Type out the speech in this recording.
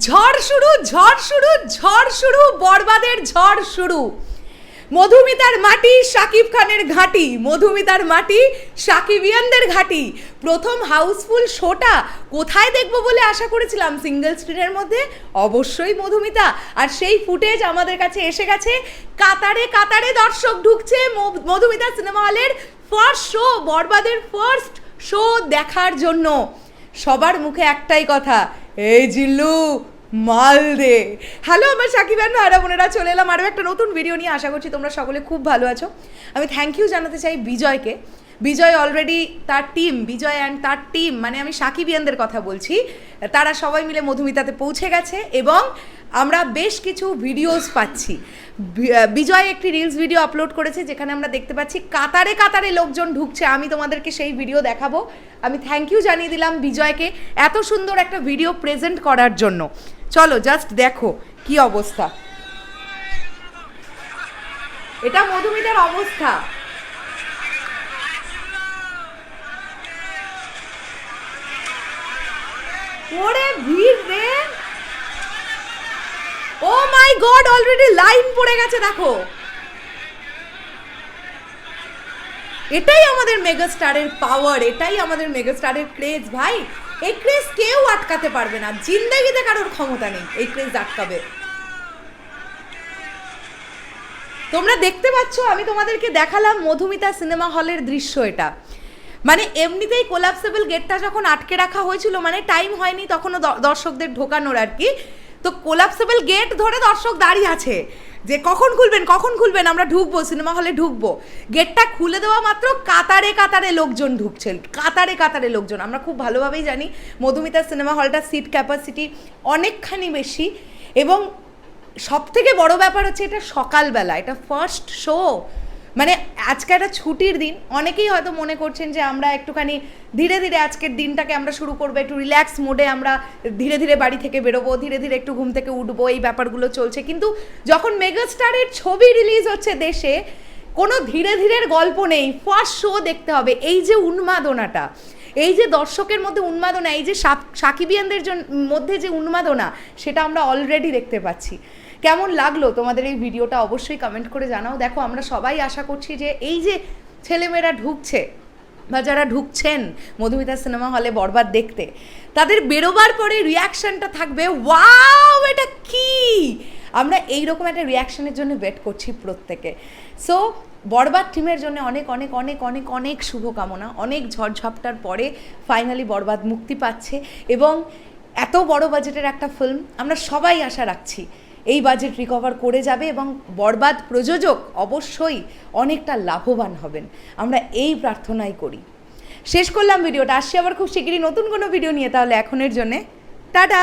ঝড় শুরু ঝড় শুরু ঝড় শুরু, বরবাদের ঝড় শুরু। মধুমিতার মাটি শাকিব খানের ঘাঁটি, মধুমিতার মাটি সাকিবিয়ানদের ঘাঁটি। প্রথম হাউসফুল শোটা কোথায় দেখব বলে আশা করেছিলাম? সিঙ্গেল স্ক্রিনের মধ্যে? অবশ্যই মধুমিতা। আর সেই ফুটেজ আমাদের কাছে এসে গেছে। কাতারে কাতারে দর্শক ঢুকছে মধুমিতা সিনেমা হলের ফার্স্ট শো বরবাদের ফার্স্ট শো দেখার জন্য। সবার মুখে একটাই কথা এই জিল্লু, মাল দে। হ্যালো, আমার সাকিব আর ভাইরা, বোনেরা, চলে এলাম আরও একটা নতুন ভিডিও নিয়ে। আশা করছি তোমরা সকলে খুব ভালো আছো। আমি থ্যাংক ইউ জানাতে চাই বিজয়কে। বিজয় অলরেডি তার টিম বিজয় অ্যান্ড তার টিম মানে আমি সাকিবিয়ানদের কথা বলছি, তারা সবাই মিলে মধুমিতাতে পৌঁছে গেছে এবং আমরা বেশ কিছু ভিডিওস পাচ্ছি। বিজয় একটি রিলস ভিডিও আপলোড করেছে, যেখানে আমরা দেখতে পাচ্ছি কাতারে কাতারে লোকজন ঢুকছে। আমি তোমাদেরকে সেই ভিডিও দেখাবো। আমি থ্যাংক ইউ জানিয়ে দিলাম বিজয়কে এত সুন্দর একটা ভিডিও প্রেজেন্ট করার জন্য। চলো জাস্ট দেখো কি অবস্থা। এটা মধুমিতার অবস্থা। ওরে ভিড় রে। Oh my god already line পড়ে গেছে, দেখো। এটাই আমাদের মেগাস্টারের পাওয়ার এটাই আমাদের মেগাস্টারের ক্রেজ ভাই। এই ক্রেজ কেউ আটকাতে পারবে না। জিন্দেগিতে কারোর ক্ষমতা নেই এই ক্রেজ আটকাবে। তোমরা দেখতে পাচ্ছ, আমি তোমাদেরকে দেখালাম মধুমিতা সিনেমা হলের দৃশ্য এটা। মানে এমনিতেই কোলাপসেবল গেটটা যখন আটকে রাখা হয়েছিল মানে টাইম হয়নি তখনও দর্শকদের ঢোকানোর আর কি। তো কোলাপসেবল গেট ধরে দর্শক দাঁড়িয়ে আছে। যে কখন খুলবেন কখন খুলবেন, আমরা ঢুকবো সিনেমা হলে ঢুকবো। গেটটা খুলে দেওয়া মাত্র কাতারে কাতারে লোকজন ঢুকছেন। কাতারে কাতারে লোকজন। আমরা খুব ভালোভাবেই জানি মধুমিতা সিনেমা হলটা সিট ক্যাপাসিটি অনেকখানি বেশি। এবং সব থেকে বড় ব্যাপার হচ্ছে, এটা সকালবেলা, এটা ফার্স্ট শো মানে আজকে একটা ছুটির দিন, অনেকেই হয়তো মনে করছেন যে আমরা একটুখানি ধীরে ধীরে আজকের দিনটাকে আমরা শুরু করব, একটু রিল্যাক্স মোডে আমরা ধীরে ধীরে বাড়ি থেকে বেরোবো, ধীরে ধীরে একটু ঘুম থেকে উঠবো, এই ব্যাপারগুলো চলছে। কিন্তু যখন মেগাস্টারের ছবি রিলিজ হচ্ছে দেশে, কোনো ধীরে ধীরের গল্প নেই ফার্স্ট শো দেখতে হবে। এই যে উন্মাদনাটা, এই যে দর্শকের মধ্যে উন্মাদনা, এই যে সাক- সাকিবিয়ানদের জন- মধ্যে যে উন্মাদনা, সেটা আমরা অলরেডি দেখতে পাচ্ছি। কেমন লাগল তোমাদের এই ভিডিওটা অবশ্যই কমেন্ট করে জানাও। দেখো, আমরা সবাই আশা করছি যে এই যে ছেলেমেয়েরা ঢুকছে বা যারা ঢুকছেন মধুমিতা সিনেমা হলে বরবাদ দেখতে, তাদের বেরোবার পরে রিয়াকশনটা থাকবে, ওয়াও, এটা কি? আমরা এই রকম একটা রিয়াকশনের জন্য ওয়েট করছি প্রত্যেকে। সো বরবাদ টিমের জন্য অনেক অনেক অনেক অনেক অনেক শুভকামনা, অনেক ঝড়ঝাপটার পরে ফাইনালি বরবাদ মুক্তি পাচ্ছে এবং এত বড় বাজেটের একটা ফিল্ম আমরা সবাই আশা রাখছি। এই বাজেট রিকভার করে যাবে এবং বরবাদ প্রযোজক অবশ্যই অনেকটা লাভবান হবেন। আমরা এই প্রার্থনাই করি। শেষ করলাম ভিডিওটা। আসছি আবার খুব শিগগিরই নতুন কোনো ভিডিও নিয়ে তাহলে এখনের জন্যে। টাটা!